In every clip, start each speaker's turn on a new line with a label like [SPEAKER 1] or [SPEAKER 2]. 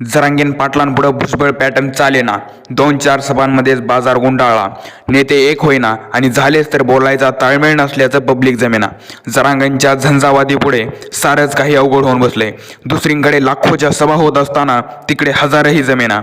[SPEAKER 1] जरांगीन पाटलांपुढं Bhujbal pattern चालेना. दोन चार सभांमध्येच बाजार गुंडाळला. नेते एक होईना आणि झालेच तर बोलायचा ताळमेळ नसल्याचं पब्लिक जमेना. जरांगांच्या झंझावादीपुढे सारंच काही अवघड होऊन बसले. दुसरीकडे लाखोच्या सभा होत असताना तिकडे हजारही जमेना.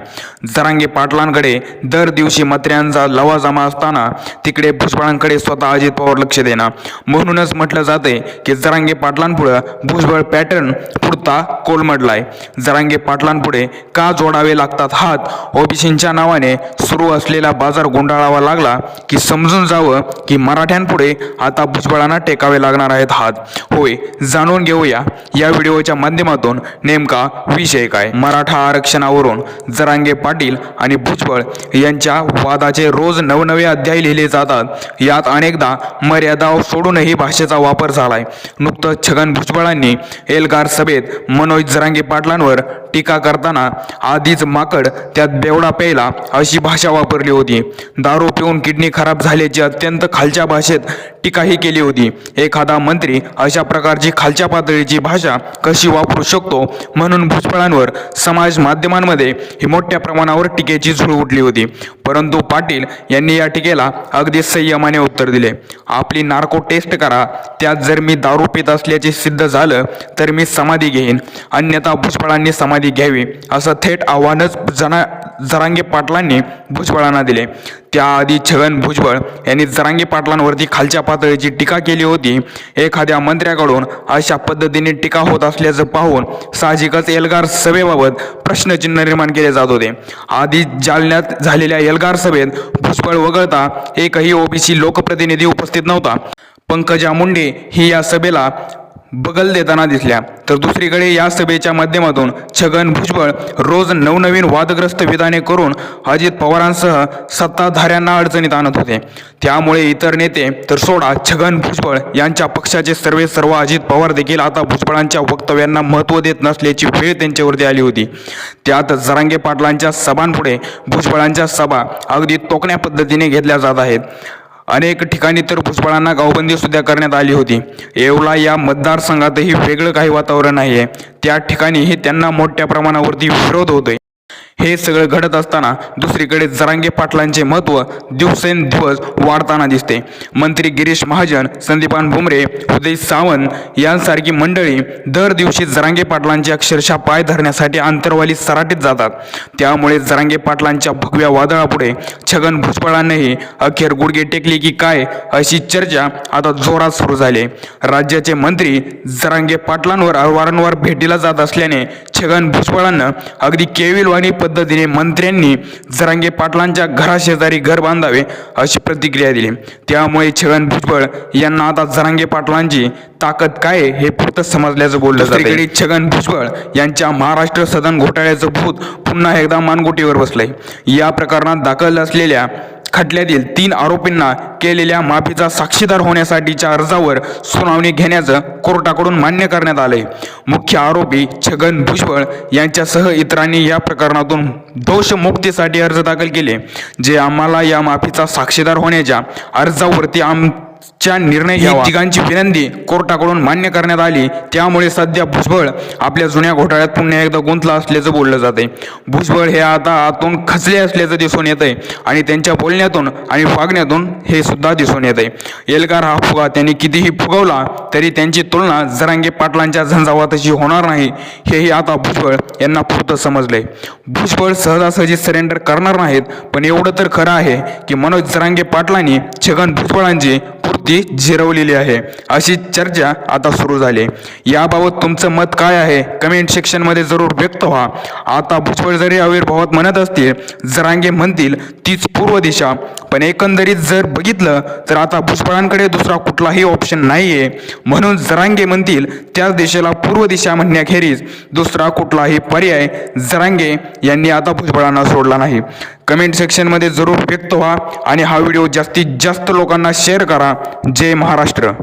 [SPEAKER 1] जरांगे पाटलांकडे दर दिवशी मंत्र्यांचा लवाजमा असताना तिकडे भुजबळांकडे स्वतः अजित पवार लक्ष देना. म्हणूनच म्हटलं जाते की जरांगे पाटलांपुढं भुजबळ पॅटर्न पुरता कोलमडलाय. जरांगे पाटलांपुढे का जोडावे लागतात हात? ओबीसींच्या नावाने सुरू असलेला बाजार गुंडाळावा लागला की समजून जावं की मराठ्यांपुढे आता भुजबळांना टेकावे लागणार आहेत हात. होय जाणून घेऊया. या व्हिडिओच्या माध्यमातून नेमका विषय काय? मराठा आरक्षणावरून जरांगे पाटील आणि भुजबळ यांच्या वादाचे रोज नवनवे अध्याय लिहिले जातात. यात अनेकदा मर्यादा सोडूनही भाषेचा वापर झालाय. नुकतंच छगन भुजबळांनी एल्गार सभेत मनोज जरांगे पाटलांवर टीका असताना आधीच माकड त्यात बेवडा प्यायला अशी भाषा वापरली होती. दारू पिऊन किडनी खराब झाल्याची अत्यंत खालच्या भाषेत टीकाही केली होती. एखादा मंत्री अशा प्रकारची खालच्या पातळीची भाषा कशी वापरू शकतो म्हणून भुजबळांवर समाज माध्यमांमध्ये ही मोठ्या प्रमाणावर टीकेची झुळ उठली होती. परंतु पाटील यांनी या टीकेला अगदी संयमाने उत्तर दिले. आपली नार्को टेस्ट करा. त्यात जर मी दारू पित असल्याचे सिद्ध झालं तर मी समाधी घेईन. अन्यथा भुजबळांनी समाधी घ्यावी असं थेट आव्हानच जना जरांगे पाटलांनी भुजबळांना दिले. त्याआधी छगन भुजबळ यांनी जरांगी पाटलांवरती खालच्या पातळीची टीका केली होती. एखाद्या मंत्र्याकडून अशा पद्धतीने टीका होत असल्याचं पाहून साहजिकच एल्गार सभेबाबत प्रश्नचिन्ह निर्माण केले जात होते. आधी जालन्यात झालेल्या एल्गार सभेत भुजबळ वगळता एकही ओबीसी लोकप्रतिनिधी उपस्थित नव्हता. पंकजा मुंडे ही या सभेला बगल देताना दिसल्या. तर दुसरीकडे या सभेच्या माध्यमातून छगन भुजबळ रोज नवनवीन वादग्रस्त विधाने करून अजित पवारांसह सत्ताधाऱ्यांना अडचणीत आणत होते. त्यामुळे इतर नेते तर सोडा छगन भुजबळ यांच्या पक्षाचे सर्वे सर्व अजित पवार देखील आता भुजबळांच्या वक्तव्यांना महत्त्व देत नसल्याची वेळ त्यांच्यावरती आली होती. त्यात जरांगे पाटलांच्या सभांपुढे भुजबळांच्या सभा अगदी तोकण्या पद्धतीने घेतल्या जात आहेत. अनेक ठिकाणी तर भुजबळांना गावबंदी सुद्धा करण्यात आली होती. येवला या मतदारसंघातही वेगळं काही वातावरण आहे त्या ठिकाणीही त्यांना मोठ्या प्रमाणावरती विरोध होतोय. हे सगळं घडत असताना दुसरीकडे जरांगे पाटलांचे महत्त्व दिवसेंदिवस वाढताना दिसते. मंत्री गिरीश महाजन संदीपान भुमरे उदय सावंत यांसारखी मंडळी दर दिवशी जरांगे पाटलांचे अक्षरशः पाय धरण्यासाठी अंतरवाली सराटीत जातात. त्यामुळे जरांगे पाटलांच्या भगव्या वादळापुढे छगन भुजबळांनीही अखेर गुडघे टेकले की काय अशी चर्चा आता जोरात सुरू झाली. राज्याचे मंत्री जरांगे पाटलांवर वारंवार भेटीला जात असल्याने छगन भुजबळांना अगदी केविलवाणी पद पद्धतीने मंत्र्यांनी जरांगे पाटलांच्या घराशेजारी घर बांधावे अशी प्रतिक्रिया दिली. त्यामुळे छगन भुजबळ यांना आता जरांगे पाटलांची ताकद काय हे फक्त समजल्याचं बोललं जातं छगन भुजबळ यांच्या महाराष्ट्र सदन घोटाळ्याचं भूत पुन्हा एकदा मानगुटीवर बसलंय. या प्रकरणात दाखल असलेल्या खटल्यातील तीन आरोपींना केलेल्या माफीचा साक्षीदार होण्यासाठीच्या अर्जावर सुनावणी घेण्याचं कोर्टाकडून मान्य करण्यात आलंय. मुख्य आरोपी छगन भुजबळ यांच्यासह इतरांनी या प्रकरणातून दोषमुक्तीसाठी अर्ज दाखल केले जे आम्हाला या माफीचा साक्षीदार होण्याच्या अर्जावरती आम च्या निर्णय घ्यावा. तिघांची विनंती कोर्टाकडून मान्य करण्यात आली. त्यामुळे सध्या भुजबळ आपल्या जुन्या घोटाळ्यात पुन्हा एकदा गुंतला असल्याचं बोललं जाते भुजबळ हे आता आतून खचले असल्याचं दिसून येतंय आणि त्यांच्या बोलण्यातून आणि वागण्यातून हे सुद्धा दिसून येतंय. एल्गार हा फुगा त्यांनी कितीही फुगवला तरी त्यांची तुलना जरांगे पाटलांच्या झंझावाताशी होणार नाही हेही आता भुजबळ यांना पुरतं समजलंय. भुजबळ सहजासहजी सरेंडर करणार नाहीत पण एवढं तर खरं आहे की मनोज जरांगे पाटलांनी छगन भुजबळांची पूर्ती झिरवलेली आहे. अशी चर्चा आता सुरू झाली. याबाबत तुमचं मत काय आहे? कमेंट सेक्शनमध्ये जरूर व्यक्त व्हा. आता भुजबळ जरी आविर्भावात म्हणत असतील जरांगे म्हणतील तीच पूर्व दिशा. पण एकंदरीत जर बघितलं तर आता भुजबळांकडे दुसरा कुठलाही ऑप्शन नाही आहे म्हणून जरांगे म्हणतील त्याच दिशेला पूर्व दिशा म्हणण्याखेरीज दुसरा कुठलाही पर्याय जरांगे यांनी आता भुजबळांना सोडला नाही. कमेंट सेक्शनमध्ये जरूर व्यक्त व्हा आणि हा व्हिडिओ जास्तीत जास्त लोकांना शेअर करा. जय महाराष्ट्र.